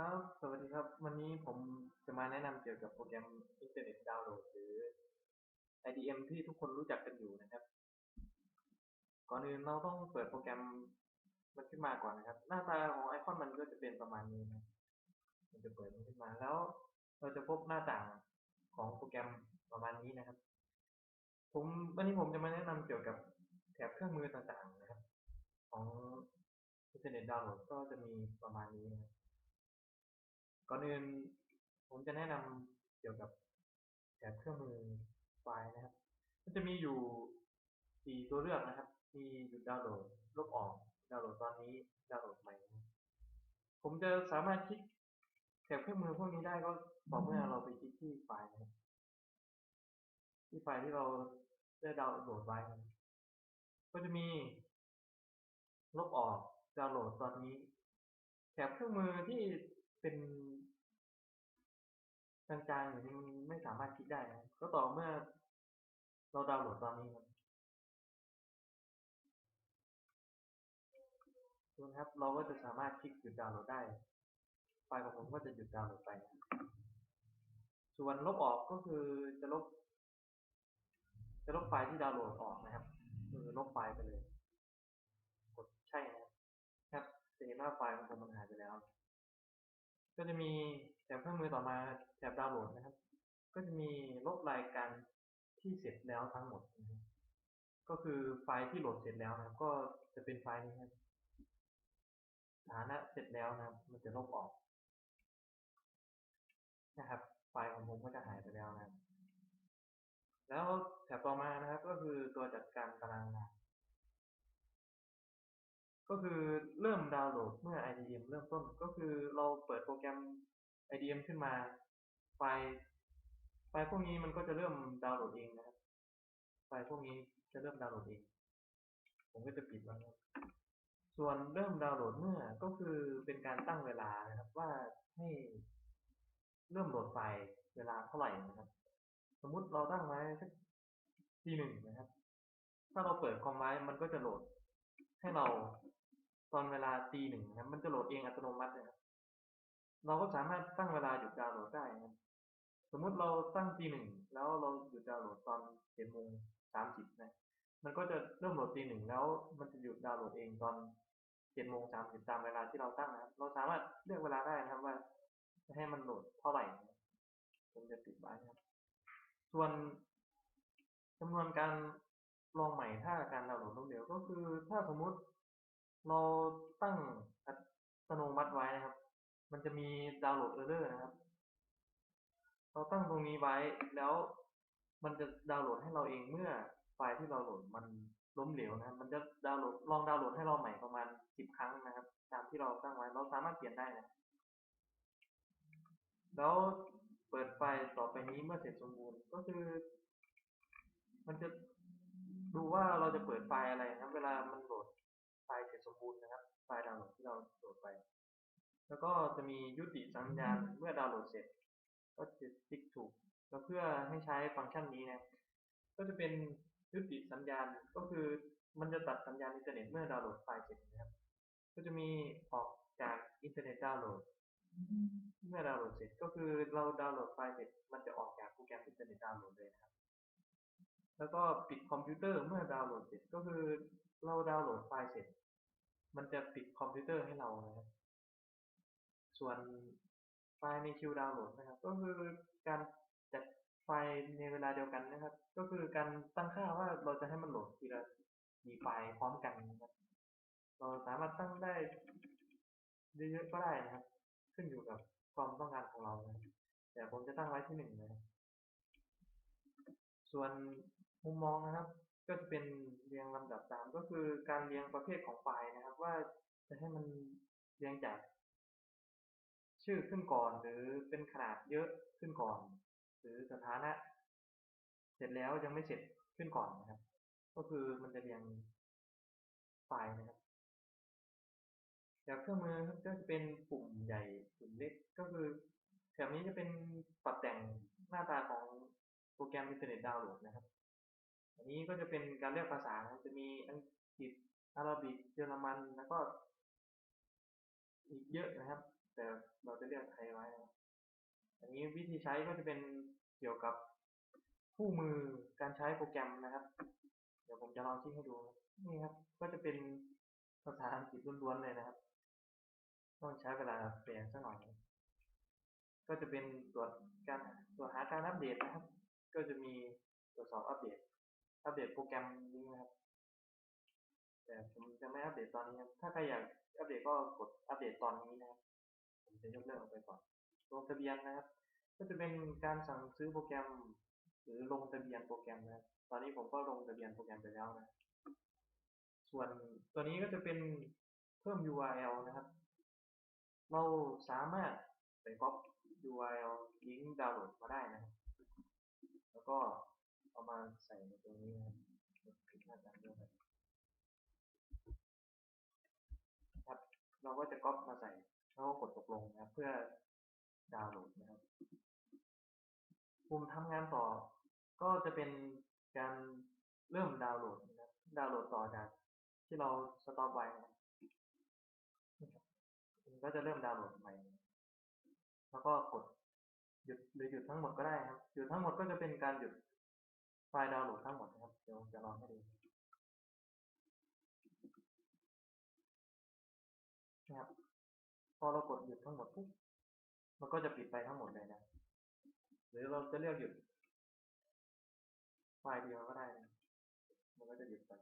ครับ สวัสดีครับ วันนี้ผมจะมาแนะนำเกี่ยวกับโปรแกรมอินเทอร์เน็ตดาวน์โหลดหรือ IDM ที่ทุกคนรู้จักกันอยู่นะครับ ก่อนอื่นเราต้องเปิดโปรแกรมมันขึ้นมาก่อนนะครับ หน้าตาของไอคอนมันก็จะเป็นประมาณนี้นะมันจะเปิดมันขึ้นมาแล้ว เราจะพบหน้าต่างของโปรแกรมประมาณนี้นะครับ ผมวันนี้ผมจะมาแนะนำเกี่ยวกับแถบเครื่องมือต่างๆนะครับ ของอินเทอร์เน็ตดาวน์โหลดก็จะมีประมาณนี้นะครับ ก่อนอื่นผมจะแนะนำเกี่ยวกับแถบเครื่องมือไฟล์นะครับ มันจะมีอยู่สี่ตัวเลือกนะครับ มีหยุดดาวน์โหลด ลบออก ดาวน์โหลดตอนนี้ ดาวน์โหลดใหม่ ผมจะสามารถคลิกแถบเครื่องมือพวกนี้ได้ก็ต่อเมื่อเราไปคลิกที่ไฟล์นะครับที่ไฟล์ที่เราได้ดาวน์โหลดไว้ ก็จะมี ลบออก ดาวน์โหลดตอนนี้ แถบเครื่องมือที่ เป็นจางๆอย่างนี้มันไม่สามารถคลิกได้นะก็ต่อเมื่อเราดาวน์โหลดตอนนี้ครับดูนะครับ เราก็จะสามารถคลิกหยุดดาวน์โหลดได้ ไฟล์ของผมก็จะหยุดดาวน์โหลดไป ส่วนลบออกก็คือจะลบ จะลบไฟล์ที่ดาวน์โหลดออกนะครับ คือลบไฟล์ไปเลย กดใช่นะครับจะเห็นว่าไฟล์ของผมมันหายไปแล้ว ก็จะมีแถบเครื่องมือต่อมาแถบดาวน์โหลดนะครับ ก็จะมีลบรายการที่เสร็จแล้วทั้งหมดนะครับก็คือไฟล์ที่โหลดเสร็จแล้วนะครับก็จะเป็นไฟล์นี้ครับฐานะเสร็จแล้วนะมันจะลบออกนะครับ ไฟล์ของผมก็จะหายไปแล้วนะแล้วแถบต่อมานะครับก็คือตัวจัดการตารางงาน ก็คือเริ่มดาวน์โหลดเมื่อ IDM เริ่มต้น ก็คือเราเปิดโปรแกรม IDM ขึ้นมา ไฟล์ไฟล์พวกนี้มันก็จะเริ่มดาวน์โหลดเองนะครับ ไฟล์พวกนี้จะเริ่มดาวน์โหลดเอง ผมก็จะปิดไว้ครับส่วนเริ่มดาวน์โหลดเมื่อก็คือเป็นการตั้งเวลานะครับว่าให้เริ่มโหลดไฟล์เวลาเท่าไหร่นะครับ สมมุติเราตั้งไว้สักทีหนึ่งนะครับ ถ้าเราเปิดคอมไว้มันก็จะโหลด ให้เราตอนเวลาตีหนึ่งนะครับมันจะโหลดเองอัตโนมัตินะครับเราก็สามารถตั้งเวลาหยุดดาวน์โหลดได้นะสมมุติเราตั้งตีหนึ่งแล้วเราหยุดดาวน์โหลดตอนเจ็ดโมงสามสิบนะมันก็จะเริ่มโหลดตีหนึ่งแล้วมันจะหยุดดาวน์โหลดเองตอนเจ็ดโมงสามสิบตามเวลาที่เราตั้งนะครับ เราสามารถเลือกเวลาได้นะครับว่าจะให้มันโหลดเท่าไหร่นะครับผมจะปิดไว้นะครับ ส่วนจำนวนการ ลองใหม่ถ้าการดาวน์โหลดล้มเหลวก็คือ ถ้าสมมุติเราตั้งอัตโนมัติไว้นะครับ มันจะมีดาวน์โหลดเออร์เลอร์นะครับ เราตั้งตรงนี้ไว้แล้วมันจะดาวน์โหลดให้เราเองเมื่อไฟล์ที่เราโหลดมันล้มเหลวนะครับ มันจะดาวน์โหลดลองดาวน์โหลดให้เราใหม่ประมาณสิบครั้งนะครับ ตามที่เราตั้งไว้เราสามารถเปลี่ยนได้นะแล้วเปิดไฟล์ต่อไปนี้เมื่อเสร็จสมบูรณ์ก็คือ มันจะ ดูว่าเราจะเปิดไฟล์อะไรนะครับ เวลามันโหลดไฟล์เสร็จสมบูรณ์นะครับ ไฟล์ดาวน์โหลดที่เราโหลดไป แล้วก็จะมียุติสัญญาณเมื่อดาวน์โหลดเสร็จ ก็จะติ๊กถูก แล้วเพื่อให้ใช้ฟังก์ชันนี้นะ ก็จะเป็นยุติสัญญาณ ก็คือมันจะตัดสัญญาณอินเทอร์เน็ตเมื่อดาวน์โหลดไฟล์เสร็จนะครับ ก็จะมีออกจากอินเทอร์เน็ตดาวน์โหลด เมื่อดาวน์โหลดเสร็จ ก็คือเราดาวน์โหลดไฟล์เสร็จ มันจะออกจากโปรแกรมอินเทอร์เน็ตดาวน์โหลดเลยนะครับ แล้วก็ปิดคอมพิวเตอร์เมื่อดาวน์โหลดเสร็จก็คือเราดาวน์โหลดไฟล์เสร็จ มันจะปิดคอมพิวเตอร์ให้เรานะครับส่วนไฟล์ในคิวดาวน์โหลดนะครับ ก็คือการจัดไฟล์ในเวลาเดียวกันนะครับ ก็คือการตั้งค่าว่าเราจะให้มันโหลดทีละกี่ไฟล์พร้อมกันนะครับเราสามารถตั้งได้เยอะๆก็ได้นะครับ ขึ้นอยู่กับความต้องการของเรานะแต่ผมจะตั้งไว้ที่หนึ่งนะครับส่วน มุมมองนะครับ ก็จะเป็นเรียงลำดับตามก็คือการเรียงประเภทของไฟล์นะครับ ว่าจะให้มันเรียงจาก ชื่อขึ้นก่อน หรือเป็นขนาดเยอะขึ้นก่อน หรือสถานะ เสร็จแล้วยังไม่เสร็จขึ้นก่อนนะครับ ก็คือมันจะเรียงไฟล์นะครับแบบเครื่องมือก็จะเป็นปุ่มใหญ่ปุ่มเล็กก็คือแถบนี้จะเป็นปรับแต่งหน้าตาของโปรแกรมอินเทอร์เน็ตดาวน์โหลดนะครับ อันนี้ก็จะเป็นการเลือกภาษาจะมีอังกฤษอาหรับิกเยอรมันแล้วก็อีกเยอะนะครับ แต่เราจะเลือกไทยไว้อันนี้วิธีใช้ก็จะเป็นเกี่ยวกับคู่มือการใช้โปรแกรมนะครับ เดี๋ยวผมจะลองชี้ให้ดูนี่ครับ ก็จะเป็นภาษาอังกฤษล้วนๆเลยนะครับ ต้องใช้เวลาแปลสักหน่อย ก็จะเป็นตรวจการตรวจหาการอัปเดตนะครับ ก็จะมีตรวจสอบอัปเดต อัปเดตโปรแกรมนี้นะครับ แต่ผมจะไม่อัปเดตตอนนี้ครับ ถ้าใครอยากอัปเดตก็กดอัปเดตตอนนี้นะครับ ผมจะยกเลิกออกไปก่อน ลงทะเบียนนะครับ ก็จะเป็นการสั่งซื้อโปรแกรม หรือลงทะเบียนโปรแกรมนะครับ ตอนนี้ผมก็ลงทะเบียนโปรแกรมไปแล้วนะ ส่วนตัวนี้ก็จะเป็นเพิ่ม URL นะครับ เราสามารถไปก๊อป URL ลิงก์ดาวน์โหลดมาได้นะครับ แล้วก็ เอามาณใส่ในตรงนี้นะครับปิดหน้าจอด้วยครับ เราก็จะก๊อปมาใส่แล้วก็กดตกลงนะครับเพื่อดาวน์โหลดนะครับปุ่มทำงานต่อ ก็จะเป็นการเริ่มดาวน์โหลดนะครับดาวน์โหลดต่อจากที่เราสต็อปไว้นะมันก็จะเริ่มดาวน์โหลดใหม่ แล้วก็กดหยุดหรือหยุดทั้งหมดก็ได้ครับ หยุดทั้งหมดก็จะเป็นการหยุด ไฟล์ดาวน์โหลดทั้งหมดนะครับ เดี๋ยวจะลองให้ดูนะครับ พอเรากดหยุดทั้งหมดปุ๊บ มันก็จะปิดไปทั้งหมดเลยนะ หรือเราจะเลือกหยุด ไฟล์เดียวก็ได้นะมันก็จะหยุดไป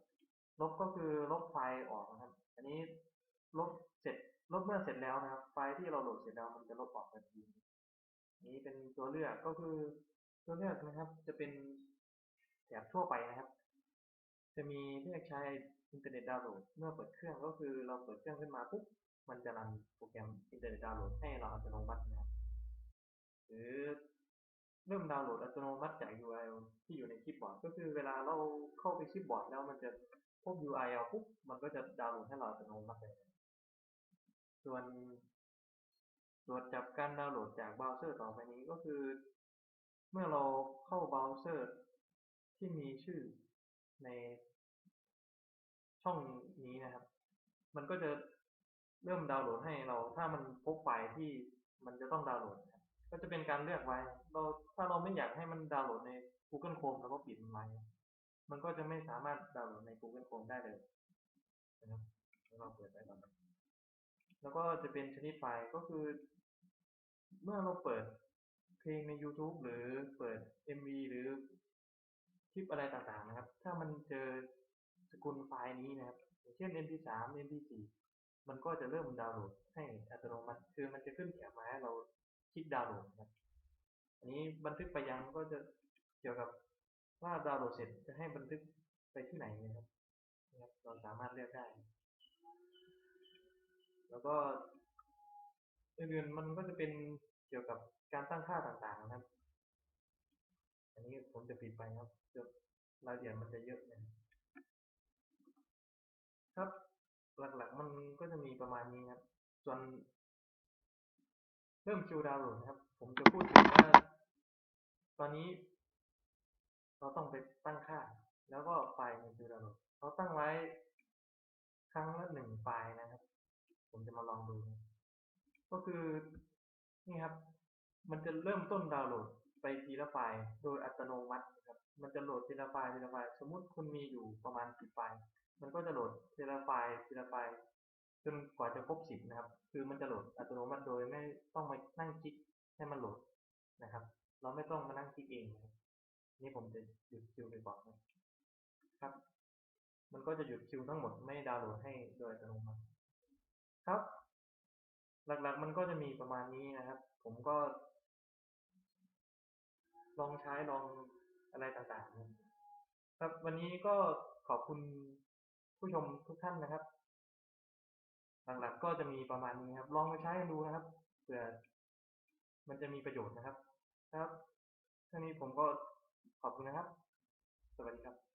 ลบก็คือลบไฟล์ออกนะครับ อันนี้ลบเสร็จ ลบเมื่อเสร็จแล้วนะครับ ไฟล์ที่เราโหลดเสร็จแล้วมันจะลบออกทันทีนี้เป็นตัวเลือกก็คือตัวเลือกนะครับ จะเป็น แถบทั่วไปนะครับ จะมีเลือกใช้อินเทอร์เน็ตดาวน์โหลดเมื่อเปิดเครื่องก็คือเราเปิดเครื่องขึ้นมาปุ๊บมันจะรันโปรแกรมอินเทอร์เน็ตดาวน์โหลดให้เราอัตโนมัตินะครับหรือเริ่มดาวน์โหลดอัตโนมัติจาก URL ที่อยู่ในคลิปบอร์ดก็คือเวลาเราเข้าไปคลิปบอร์ดแล้วมันจะพบ URL ปุ๊บมันก็จะดาวน์โหลดให้เราอัตโนมัติเลยส่วนตรวจจับการดาวน์โหลดจากเบราว์เซอร์ต่อไปนี้ก็คือ เมื่อเราเข้าเบราว์เซอร์ ที่มีชื่อในช่องนี้นะครับ มันก็จะเริ่มดาวน์โหลดให้เรา ถ้ามันพบไฟล์ที่มันจะต้องดาวน์โหลดก็จะเป็นการเลือกไว้ เราถ้าเราไม่อยากให้มันดาวน์โหลดใน Google Chrome เราก็ปิดมันไว้ มันก็จะไม่สามารถดาวน์โหลดใน Google Chrome ได้เลยนะครับเราเปิดไว้ก่อนแล้วก็จะเป็นชนิดไฟล์ก็คือ เมื่อเราเปิดเพลงใน YouTube หรือเปิด MV คลิปอะไรต่างๆนะครับ ถ้ามันเจอสกุลไฟล์นี้นะครับเช่น MP3 MP4 มันก็จะเริ่มดาวน์โหลดให้อัตโนมัติ คือมันจะขึ้นแถบมาให้เราคลิกดาวน์โหลดนะอันนี้บันทึกไปยังก็จะเกี่ยวกับว่าดาวน์โหลดเสร็จจะให้บันทึกไปที่ไหนนะครับนะครับเราสามารถเลือกได้ แล้วก็อื่นๆมันก็จะเป็นเกี่ยวกับการตั้งค่าต่างๆนะครับ อันนี้ผมจะปิดไปครับเดี๋ยวรายละเอียดมันจะเยอะเลยครับ หลักๆมันก็จะมีประมาณนี้ครับ ส่วน เริ่มคิวดาวน์โหลดนะครับ ผมจะพูดถึงว่า ตอนนี้ เราต้องไปตั้งค่า แล้วก็ไฟล์ในคิวดาวน์โหลดเราตั้งไว้ครั้งละหนึ่งไฟล์นะครับ ผมจะมาลองดู ก็คือนี่ครับ มันจะเริ่มต้นดาวน์โหลด ไปทีละไฟล์โดยอัตโนมัติครับ มันจะโหลดทีละไฟล์ทีละไฟล์ สมมุติคุณมีอยู่ประมาณสิบไฟล์ มันก็จะโหลดทีละไฟล์ทีละไฟล์จนกว่าจะครบสิบนะครับ คือมันจะโหลดอัตโนมัติโดยไม่ต้องมานั่งคลิกให้มันโหลดนะครับ เราไม่ต้องมานั่งคลิกเองนะครับนี่ผมจะหยุดคิวไปก่อนนะครับ มันก็จะหยุดคิวทั้งหมดไม่ดาวน์โหลดให้โดยอัตโนมัติครับ หลักๆมันก็จะมีประมาณนี้นะครับ ผมก็ ลองใช้ลองอะไรต่างๆ ครับวันนี้ก็ขอบคุณผู้ชมทุกท่านนะครับ หลักๆก็จะมีประมาณนี้ครับ ลองไปใช้ดูนะครับเผื่อมันจะมีประโยชน์นะครับ ครับท่านี้ผมก็ขอบคุณนะครับ สวัสดีครับ